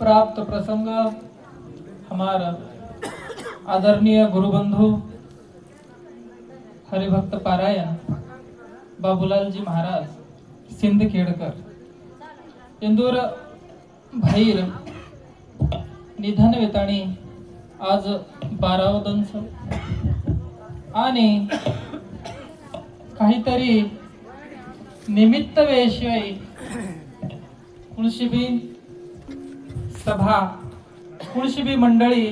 प्राप्त प्रसंग हमारा आदरणीय गुरुबंधु हरिभक्त पारायण बाबूलालजी महाराज सिंदखेडकर इंदूर भाईर निधन वेताणी आज बाराव दंस आणि काहीतरी निमित्त वेशिवाय कुणशी बी सभा कुळशिबी मंडळी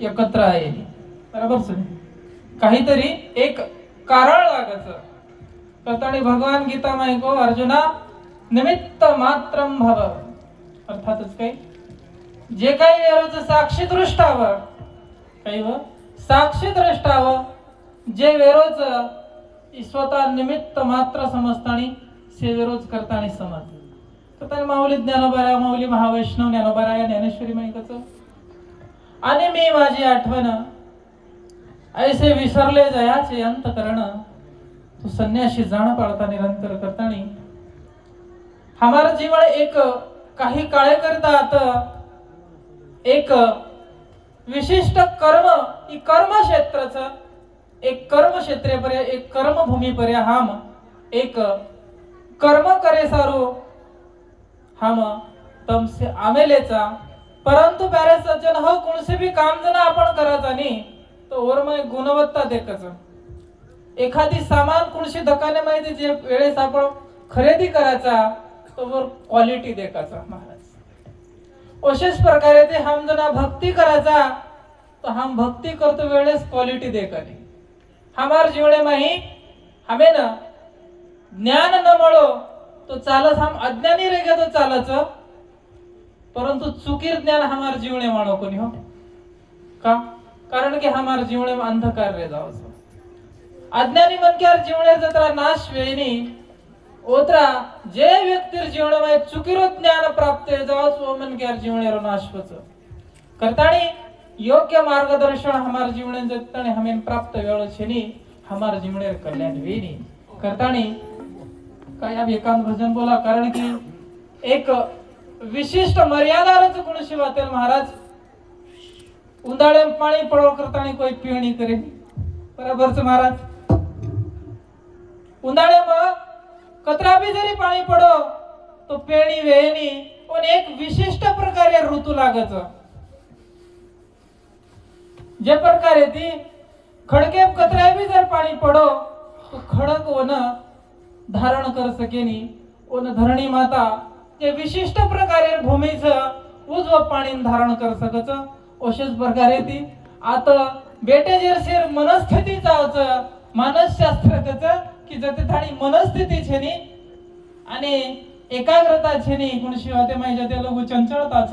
एकत्र आहे. बरोबर सर? काहीतरी एक कारण लागायचं. कथाणी भगवान गीता माहिको अर्जुना निमित्त मात्रम भव. अर्थातच काही जे काही वेळेचं साक्षी दृष्टावं काही व? साक्षी दृष्टावं जे वेरोज स्वतः निमित्त मात्र समजतानी से वेरोज करताना समज तर माऊली ज्ञानोबारा माऊली महावैष्णव ज्ञानोबारा या ज्ञानेश्वरी माहिकच आणि मी माझी आठवण ऐसे विसरले जयाचे अंत करण तू संन्याशी जाण पाळता निरंतर करतानी हमार जीवन एक काही काळे करतात एक विशिष्ट कर्म ही कर्म क्षेत्रच एक कर्मक्षेत्रेपर्य एक कर्मभूमीपर्य हाम एक कर्म करे सारू हम तमसे आमेलेचा परंतु प्यारे सज्जन हो कोणसे भी काम जण आपण करायचा नाही तो ओरमय गुणवत्ता देखच एखादी सामान कोणशी दकाने माहिती जे वेळेस आपण खरेदी करायचा तो वर क्वालिटी देखाचा महाराज. अशाच प्रकारे ते हम जना भक्ती करायचा तो हम भक्ती करतो वेळेस क्वालिटी देखाने हमार जीवने माही हमें ना ज्ञान न मळो तो चालत हम अज्ञानी रे तो चालच परंतु चुकीर ज्ञान हमार जीवने माणो कोणी हो. का? कारण कि हमार जीवने अंधकार रे जावचं अज्ञानी मनक्यार जीवने जत्रा नाश वेनी ओतरा जे व्यक्तिर जीवन में चुकीरो ज्ञान प्राप्त जाओ वो मनक्यार जीवनेरो नाश हो, पच करतानी योग्य मार्गदर्शन हमार जीवने जतने हमें प्राप्त वेळो छेनी हमार जीवनेर कल्याण वेनी करतानी काय एकांत भजन बोला? कारण की एक विशिष्ट मर्यादाच गुण शिवातेल महाराज. उंदाळे पाणी पडो करताना कोई पिणी करे. बरोबरच महाराज. उंदाळे मग कचरा बी जरी पाणी पडो तो पेणी वेणी पण एक विशिष्ट प्रकारे ऋतू लागत जे प्रकारे ती खडके कचरा बी जर पाणी पडो तो खडक वन धारण कर सकेनी. वन धरणी माता ते विशिष्ट प्रकारे भूमीचं उजव पाणी धारण कर सकच. अशाच प्रकारे ती. आता बेटे मनस्थिती चावच मानसशास्त्रच की जते थाणी मनस्थिती छेनी आणि एकाग्रता छेनी कुणशी वाते माहिती ते लघु चंचळताच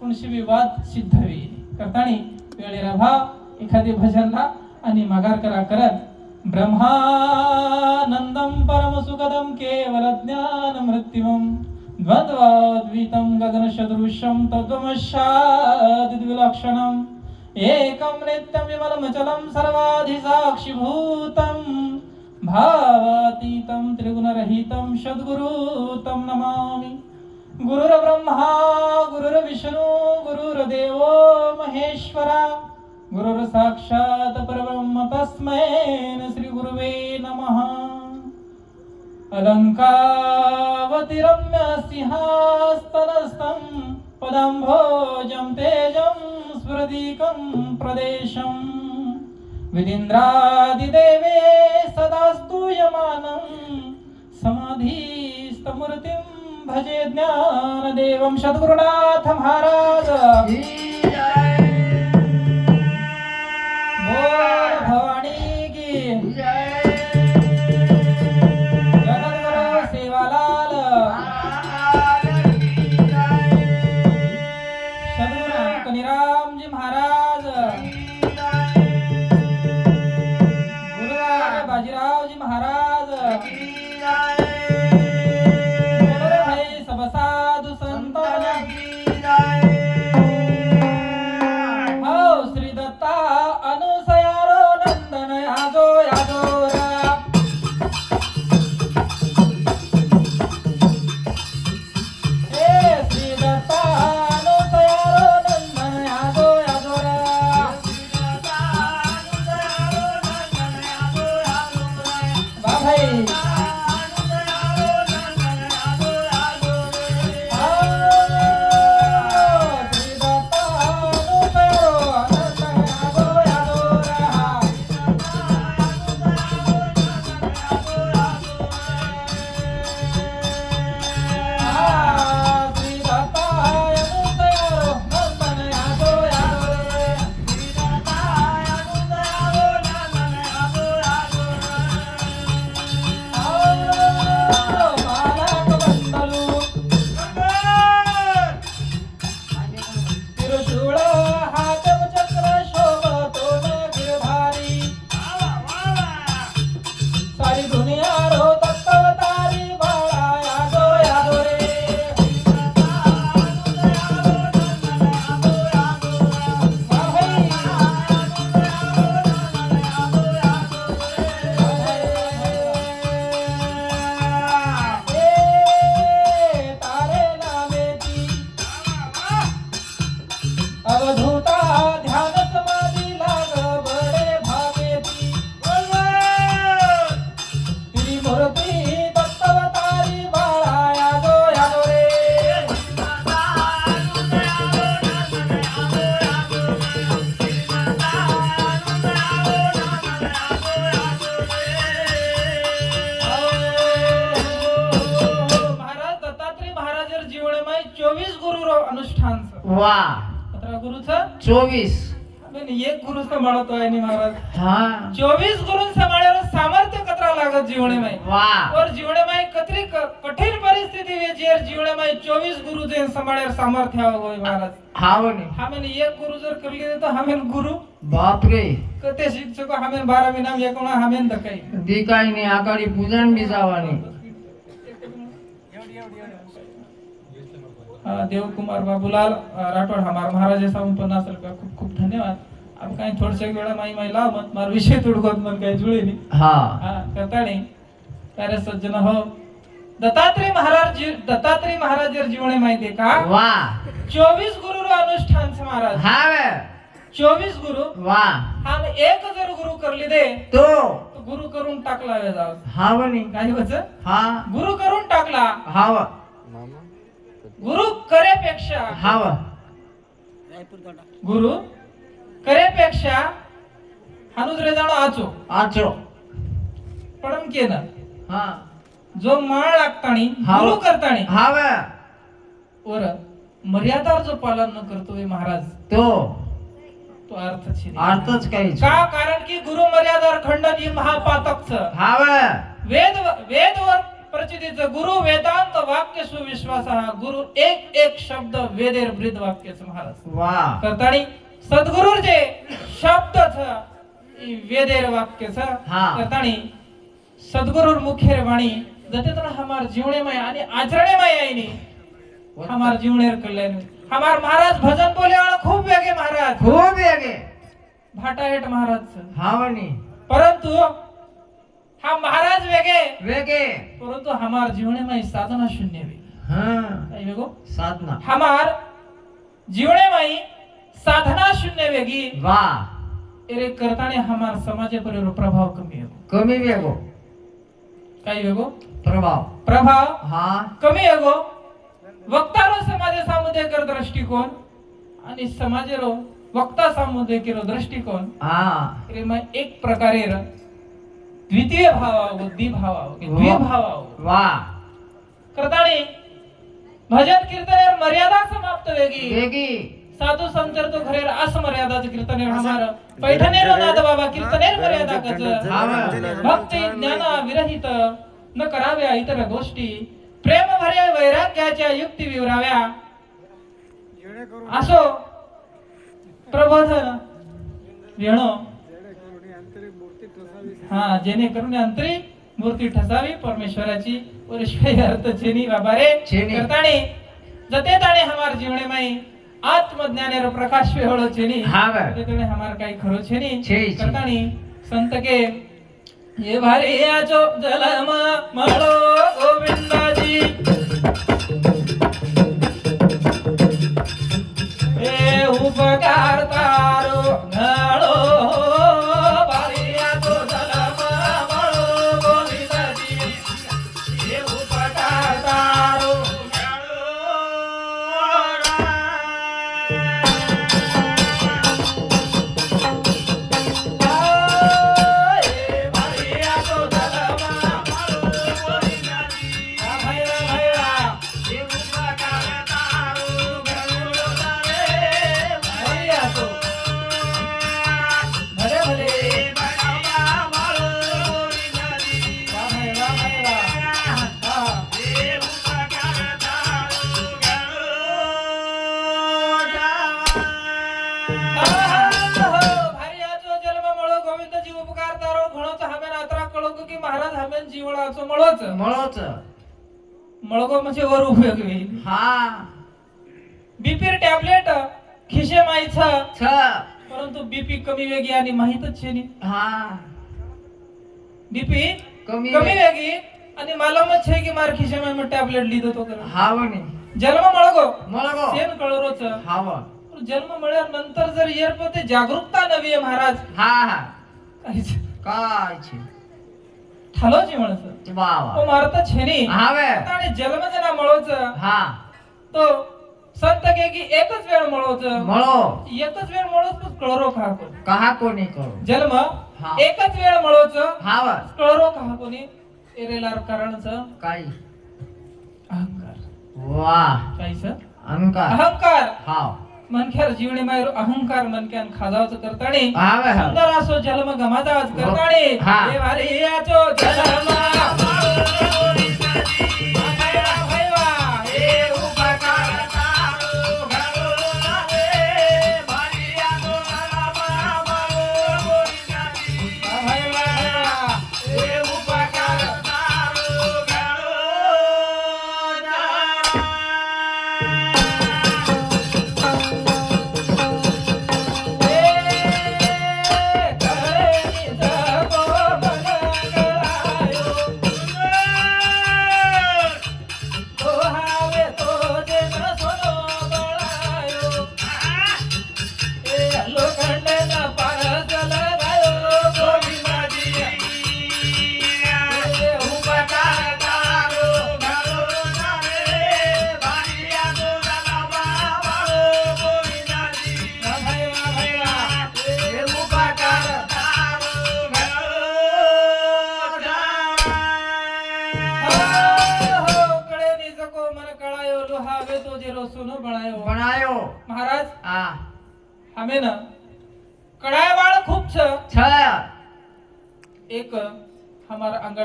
कुणशी विवाद सिद्ध होईल करताणी वेळेला भाव एखादी भजनला आणि मगार करा करत. ब्रह्मानन्दं परमसुखदं केवलज्ञानमृत्युमं द्वन्द्वाद्वितं गगनसदृशं तद्वमशादिद्विलक्षणम् एकं नित्यं विमलमचलं सर्वाधिसाक्षिभूतं भावातीतं त्रिगुणरहितं षद्गुरुतं नमामि। गुरुर्ब्रह्मा गुरुर्विष्णु गुरुर्देवो महेश्वरा। गुरुर साक्षात परब्रह्म तस्मैन श्री गुरुवे नमः. अलङ्कावति रम्य सिंहास्तनस्थं तेजं स्फुरदीकं प्रदेशं. विदिन्द्रादिदेवे सदा स्तूयमानं समाधिस्तमूर्तिं भजे ज्ञानदेवं सद्गुरुनाथ महाराज. Yeah. দুনিয়া वा. सतरा गुरुच? चोवीस. एक गुरु सांभाळतो आहे नि महाराज. हा. चोवीस गुरु सांभाळ्यावर सामर्थ्य कतरा लागत जीवनमय. वा. और जीवनमय कतरी कठीण परिस्थिती वेचेर जीवनमय चोवीस गुरु जे सांभाळ्यावर सामर्थ्य होय महाराज. हा म्हणे. हामेन एक गुरु जर करली तर हामेन गुरु. बापरे. कते शिक्षक हामेन बारा नाम एक हामेन दकाई. दी काही नाही आकाडी पूजन बी जावानी अ, देवकुमार बाबूलाल राठोड हमार महाराज ऐसा पन्नास रुपया खूप खूप धन्यवाद. अब काही थोडसे वेळा माई माई लाव मत मार विषय तुडकोत मन काही जुळे नाही. हा. हा करता नाही. प्यारे सज्जन हो. दत्तात्रय महाराज जी दत्तात्रय महाराज जर जीवने माहिती का? वा. चोवीस गुरु रो अनुष्ठान महाराज. हा. चोवीस गुरु. वा. हम एक जर गुरु करली दे तो. गुरु करून टाकला जाव. हा काही वच हा. गुरु करून टाकला. हा गुरु करेपेक्षा हा वा. गुरु करेपेक्षा हानुद्रे जाणो आचो. आचो. पण के ना हा. जो माळ लागतानी हा. गुरु करतानी हा वे. वर मर्यादार जो पालन न करतोय महाराज. तो. तो अर्थ छे नाही. अर्थच काही का? कारण की गुरु मर्यादार खंडन ही महापातक हा वे. वेद वेदवर प्रचितीच गुरु वेदांत वाक्य सुविश्वास गुरु एक एक शब्द वेदेर ब्रिद वाक्य महाराज. वा. करतानी सद्गुरु जे शब्द वेदेर वाक्य सद्गुरु मुखेर वाणी जते तना हमार जीवने में आणि आचरणे में आईनी हमार जीवनेर कल्याण. हमार महाराज भजन बोले वाला खूब वेगे महाराज. खूप वेगे. भाटा हेट महाराज हावणी परंतु हा महाराज वेगे. वेगे. परंतु हमार जीवनेમાં साधना शून्य वेगे हा. काय वेगो? साधना. हमार जीवनेમાં साधना शून्य वेगी. वा एरे करताने हमार समाजे पर प्रभाव कमी वेगो कमी वेगो. काय वेगो? प्रभाव. प्रभाव हा. कमी वेगो वक्तारो समाजे सामुदे कर दृष्टिकोन आणि समाजेरो वक्ता सामुदे केरो दृष्टिकोन हा. रे एक प्रकारे र द्वितीय भावावं द्विभावावं द्विभावावं? वा. करताने भजन कीर्तनेर मर्यादा समाप्त वेगी. वेगी. साधू संतर तो घरेर असमर्यादा कीर्तनेर हमार. पैठणेर नाद बाबा कीर्तनेर मर्यादा कच. हा. भक्ती ज्ञान विरहित न कराव्या इतर गोष्टी. प्रेम भरे वैराग्याच्या युक्ती विवराव्या. असो. प्रबोधन. वेणो. हा जेणेकरून अंतरी मूर्ती ठसावी परमेश्वराची ईश्वरी अर्थ छेनी बाबा रे छेनी. करताणी जते ताणे हमार जीवने माई आत्मज्ञानेर प्रकाश वेहळो छेनी हा वे. जते ताणे हमार काही खरो छेनी छे, छे. करताणी संत के ये भारी आचो जलम मळो गोविंदाजी ए उपकार तारो परंतु बीपी कमी वेगी आणि माहीतच छे हा। बीपी कमी कमी वेगी। आणि मालूमच छे की मार खिशामध्ये मी टॅबलेट लिहित होतो हा हावनी जन्म मळगो। मळगो। सेन कळरोच। हाव। जन्म मिळाल्यानंतर जर येरपो ते जागरूकता नवी आहे महाराज। हा हा। काय छे ठालो जी वा वा। तो मारता छेनी आणि जन्म जना मळोच। हा। तो संत के की एकच वेळ मळोच मळो. एकच वेळ मळोच पण कळरो खा कोण. कहा कोणी कळो जन्म एकच वेळ मळोच हा वा. कळरो खा कोणी. एरेलार कारणच काय? अहंकार. वा. सर अहंकार. अहंकार. हा. मनख्यार जीवने मायर अहंकार मनक्यान खाजावच करताने सुंदर असो जन्म गमाजावच हो. करताने हे. वारे याचो जन्म.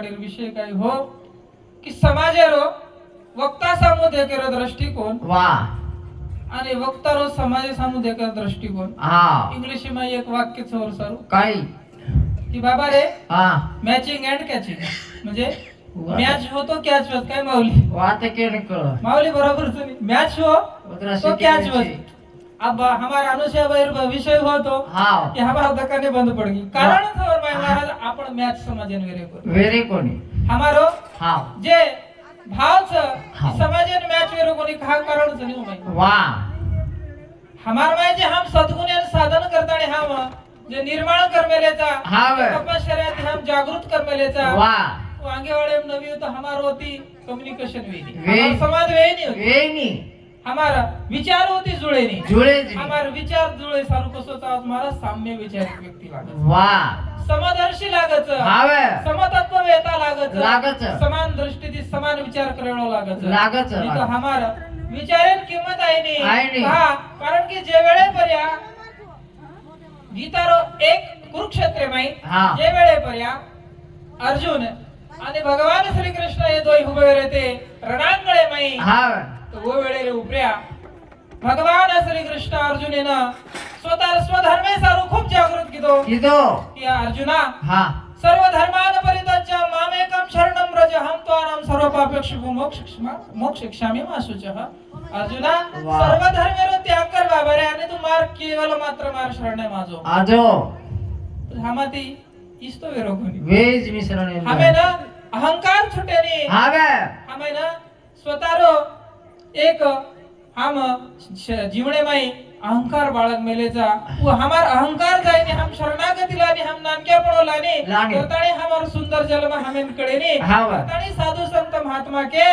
ಕಡೆಗೆ ವಿಷಯಕ್ಕಾಗಿ हो? कि समाजेरो वक्ता सामू ಸಾಮುದಾಯಿಕರ दृष्टिकोन. वा. आणि वक्तारो समाज सामुदायिक दृष्टिकोन. हा. इंग्लिशमध्ये एक वाक्य समोर सर. काय? कि बाबा रे हा. मॅचिंग अँड कॅचिंग म्हणजे मॅच होतो कॅच होत काय माऊली? वात केलं माऊली बरोबर मॅच हो कॅच होत. अब हमारा अनुसय विषय हो तो हाँ यहाँ पर धक्का बंद पड़ेगी कारण था और मैं महाराज आपण मैच समझें वेरी कोनी वेरी कोनी। हमारो? हाँ जे भाव से समझें मैच वेरी कोनी कहाँ कारण छ नहीं हो मैं वाह। हमार में जे हम सद्गुण साधन करता ने हम जे निर्माण कर मेलेचा हाँ हम जागृत कर मेलेचा वाह। वांगे वाले नवी तो हमार होती कम्युनिकेशन वेनी समाज वेनी वेनी हमारा विचार होती जुळे ने जुळे जी हमारा विचार जुळे सारू कसो चा हमारा साम्य विचार व्यक्ती लागत. वाह समदर्शी लागत. हावे समतत्व वेता लागत. लागत. समान दृष्टी दी समान विचार करावा लागत. लागत. इथं हमारा विचारेन किंमत आहे नी. हा कारण कि जे वेळे पर्या गीतारो एक कुरुक्षेत्र माई. जे वेळे पर्या अर्जुन आणि भगवान श्री कृष्ण हे उभे रहते रणांगळे माई. वेळेला उभ्या भगवान श्री कृष्ण अर्जुनेनं स्वतः स्वधर्मे सारू खूप जागृत घेतो की अर्जुना हा. सर्व धर्मान परितच्या मामेकम शरणम रज हम सर्व पापेक्ष मोक्ष मोक्ष क्षामी मासुच. अर्जुना सर्व त्याग कर बाबा रे आणि तू मार केवल मात्र मार शरणे माझो आजो. हमाती इस्तो वेरो कोणी वेज हमें ना अहंकार छुटेनी. हमें हमें ना स्वतारो एक हम श- जीवने माई अहंकार बाळग मेलेचा व हमार अहंकार जायने हम शरणागती लानी हम नानक्या लानी लानी. करताणी हमार सुंदर जन्म हमेन कडे नी हाव. करताणी साधू संत महात्मा के?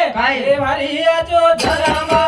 हे भारी आचो धर्मा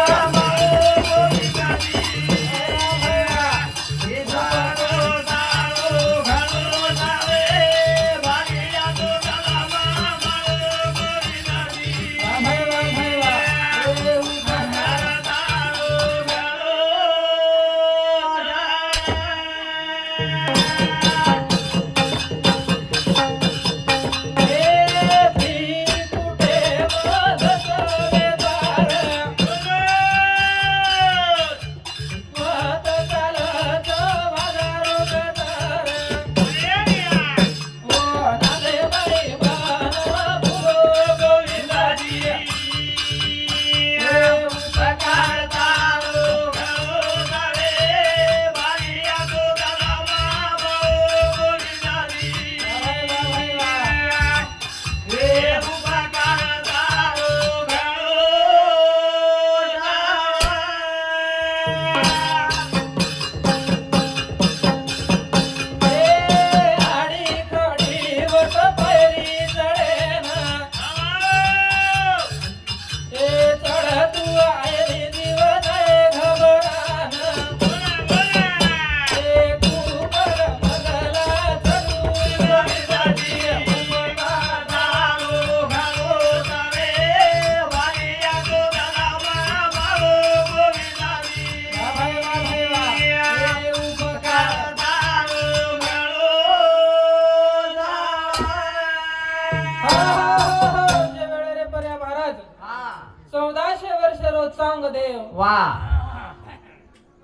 सांगदेव वा.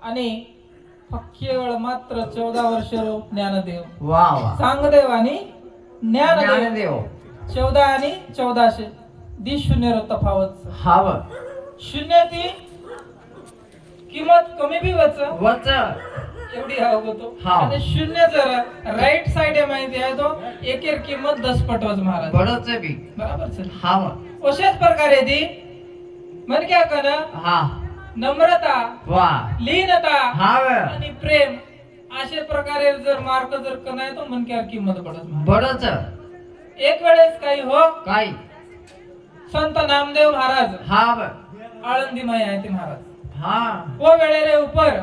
आणि केवळ मात्र चौदा वर्ष ज्ञानदेव. वा वा. सांगदेव आणि ज्ञानदेव. चौदा आणि चौदाशे. दी शून्य रो तफावत हाव शून्य ती किंमत कमी बी वच. वच. एवढी हा. आणि शून्य जर राईट साइड आहे माहिती आहे तो. एक एक किंमत दस पटवच महाराज बडच बी. बराबर हाव अशाच प्रकारे ती म्हण क्या कर? हा. नम्रता वा. लीनता आणि प्रेम अशा प्रकारे जर मार्क जर कनाय तो मन क्या किंमत पडत. बडच एक वेळेस काही हो. काय संत नामदेव महाराज. हाव आळंदी माई आहे ते महाराज. हा. वो वेळेरे उपर.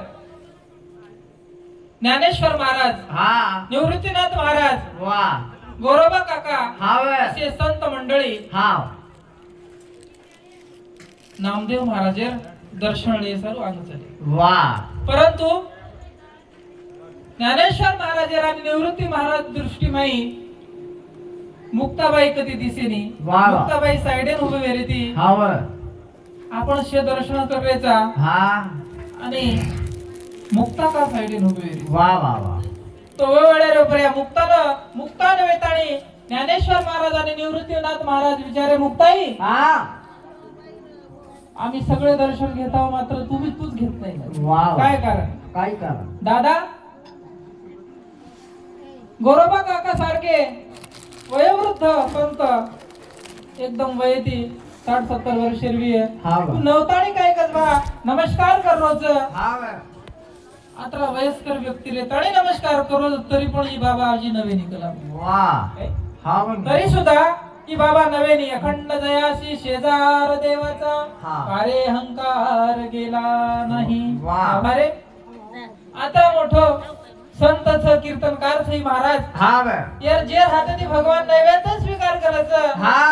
ज्ञानेश्वर महाराज. हा. निवृत्तीनाथ महाराज. वा. गोरोबा काका. असे संत मंडळी. हाव नामदेव महाराजेर दर्शन सर्व अंगचले वा. परंतु ज्ञानेश्वर महाराजेर आणि निवृत्ती महाराज दृष्टी माई मुक्ताबाई कधी दिसेनी. मुक्ताबाई साइडेन उभे वेरी ती आपण शे दर्शन करायचा. हा. आणि मुक्ता का साइडेन उभे वेरी वा वा वा. तो वेळेर बऱ्या मुक्तानं मुक्तान वेताणी ज्ञानेश्वर महाराज आणि निवृत्तीनाथ महाराज विचारे मुक्ताई हा. आम्ही सगळे दर्शन घेत आहोत मात्र तुम्ही तूच घेत नाही. काय कारण? काय करा दादा? गोरोबा काका सारखे वयोवृद्ध संत. एकदम वयती साठ सत्तर वर्ष हा बा. तू नवताळी काय कसबा नमस्कार कर रोज हाव आता वयस्कर व्यक्ती रे तळी नमस्कार करो तरी पण ही बाबा आजी नवे निघाला वा. हाव तरी सुद्धा की बाबा नवेनी अखंड जयाशी शेजार देवाचा. अरे हंकार गेला नाही. वा. बाबा रे आता मोठं संतच कीर्तनकार श्री महाराज. यार जे हाताने भगवान नैवेद्य स्वीकार करायचं. हा.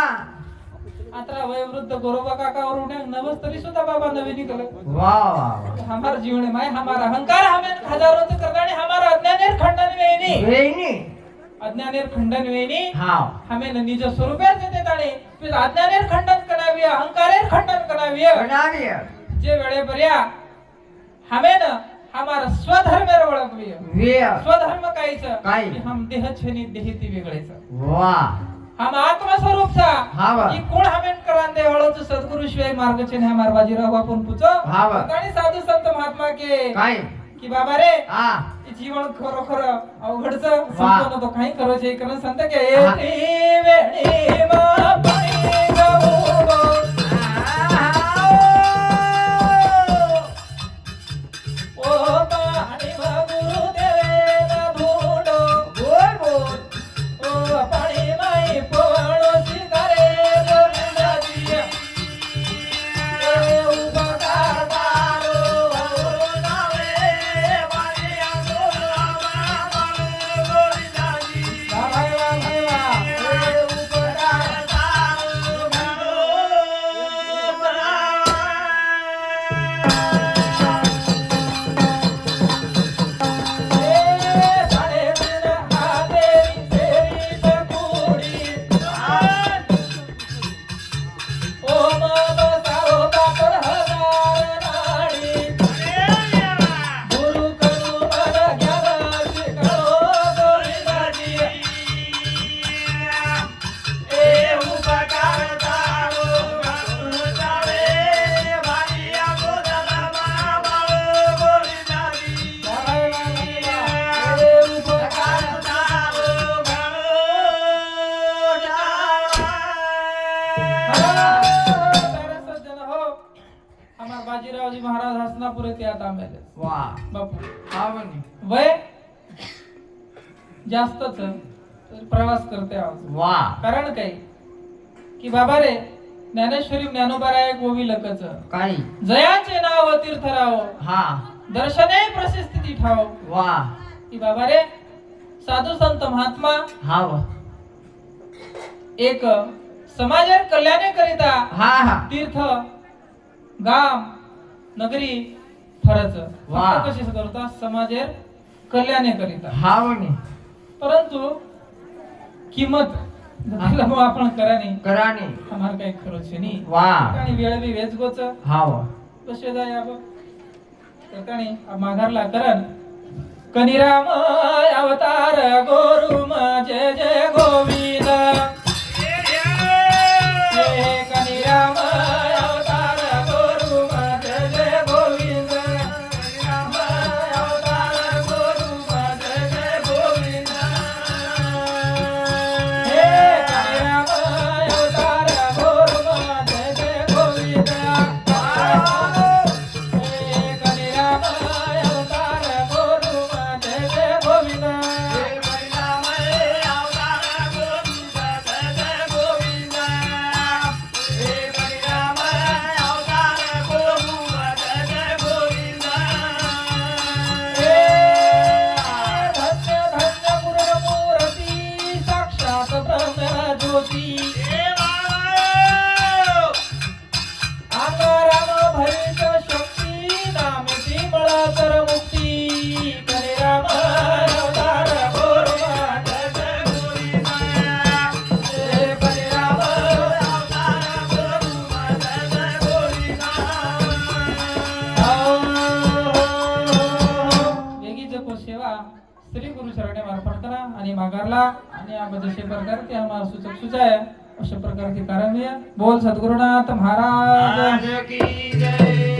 आता वयोवृद्ध गोरोबा काकावरून नवस तरी सुद्धा बाबा नवे निघाल वा वा वा. हमार जीवन माय हमारा अहंकार हमें हजारों करता आणि हमारा अज्ञानेर खंडन वेणी. अज्ञानेर खंडन वेणी हमें निज फिर अज्ञानेर खंडन करावी अहंकारेर खंडन करावी. जे वेळे बऱ्या हमें न हमारा स्वधर्मेर ओळखवी. स्वधर्म कायच? हम देह छेनी देहिती वेगळेच. वा. हम आत्मस्वरूपचा. हा बा. की कोण हमें करान दे हळूच सद्गुरु शिवाय मार्ग छेने हमार बाजीराव आपण पुचो. हा. आणि साधू संत महात्मा के. काय? की बाबा रे आ हे जीवन खरोखर अवघडच वा. संत तो काही करायचे कारण संत के तर प्रवास करते आहोत. वा. कारण काय? की बाबा रे ज्ञानेश्वरी ज्ञानोबाराय गोवी लकच काय? जयाचे नाव तीर्थराव. हा. दर्शने प्रशस्ती ठाव. वा. की बाबा रे साधू संत महात्मा हाव एक समाजा कल्याणे करिता हा हा. तीर्थ गाम नगरी फरच. वा. कशी करता समाजेर कल्याणे करिता. हाव नी परंतु किंमत मग आपण करा नाही करानी. आम्हाला काही खरंच नाही. वा. आणि वेळ बी वेच गोच हाव कसे जाय अब तर माघारला करण. कनिराम अवतार आम्हाला सुचाय अशा प्रकारचे कारण बोल सद्गुरुनाथ महाराज की जय.